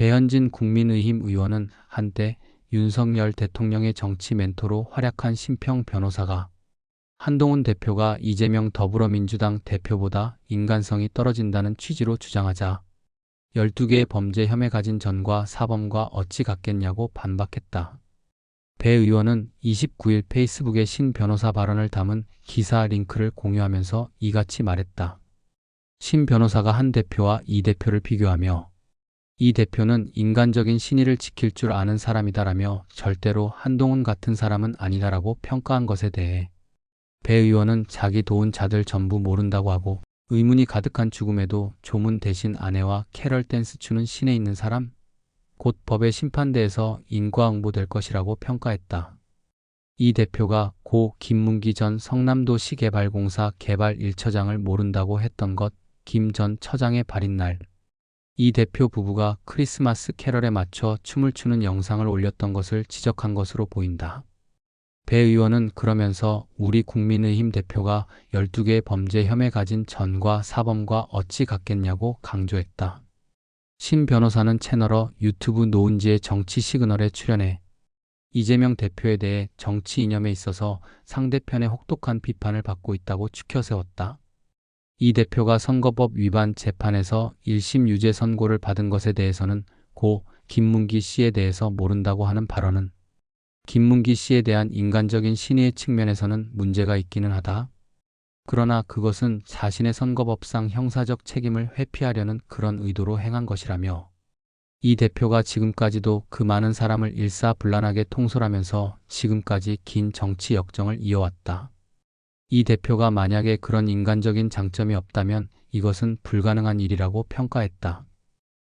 배현진 국민의힘 의원은 한때 윤석열 대통령의 정치 멘토로 활약한 심평 변호사가 한동훈 대표가 이재명 더불어민주당 대표보다 인간성이 떨어진다는 취지로 주장하자 12개의 범죄 혐의 가진 전과 사범과 어찌 같겠냐고 반박했다. 배 의원은 29일 페이스북에 신 변호사 발언을 담은 기사 링크를 공유하면서 이같이 말했다. 신 변호사가 한 대표와 이 대표를 비교하며 이 대표는 인간적인 신의를 지킬 줄 아는 사람이다라며 절대로 한동훈 같은 사람은 아니다라고 평가한 것에 대해 배 의원은 자기 도운 자들 전부 모른다고 하고 의문이 가득한 죽음에도 조문 대신 아내와 캐럴 댄스 추는 신에 있는 사람? 곧 법의 심판대에서 인과응보될 것이라고 평가했다. 이 대표가 고 김문기 전 성남도시개발공사 개발 1처장을 모른다고 했던 것 김 전 처장의 발인 날. 이 대표 부부가 크리스마스 캐럴에 맞춰 춤을 추는 영상을 올렸던 것을 지적한 것으로 보인다. 배 의원은 그러면서 우리 국민의힘 대표가 12개의 범죄 혐의 가진 전과 사범과 어찌 같겠냐고 강조했다. 신 변호사는 채널어 유튜브 노은지의 정치 시그널에 출연해 이재명 대표에 대해 정치 이념에 있어서 상대편의 혹독한 비판을 받고 있다고 추켜 세웠다. 이 대표가 선거법 위반 재판에서 1심 유죄 선고를 받은 것에 대해서는 고 김문기 씨에 대해서 모른다고 하는 발언은 김문기 씨에 대한 인간적인 신의의 측면에서는 문제가 있기는 하다. 그러나 그것은 자신의 선거법상 형사적 책임을 회피하려는 그런 의도로 행한 것이라며 이 대표가 지금까지도 그 많은 사람을 일사불란하게 통솔하면서 지금까지 긴 정치 역정을 이어왔다. 이 대표가 만약에 그런 인간적인 장점이 없다면 이것은 불가능한 일이라고 평가했다.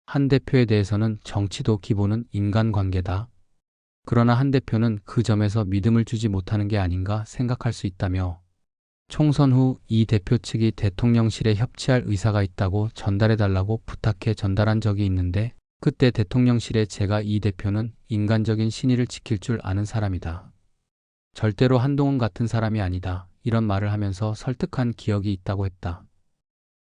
한 대표에 대해서는 정치도 기본은 인간관계다. 그러나 한 대표는 그 점에서 믿음을 주지 못하는 게 아닌가 생각할 수 있다며 총선 후 이 대표 측이 대통령실에 협치할 의사가 있다고 전달해달라고 부탁해 전달한 적이 있는데 그때 대통령실에 제가 이 대표는 인간적인 신의를 지킬 줄 아는 사람이다. 절대로 한동훈 같은 사람이 아니다. 이런 말을 하면서 설득한 기억이 있다고 했다.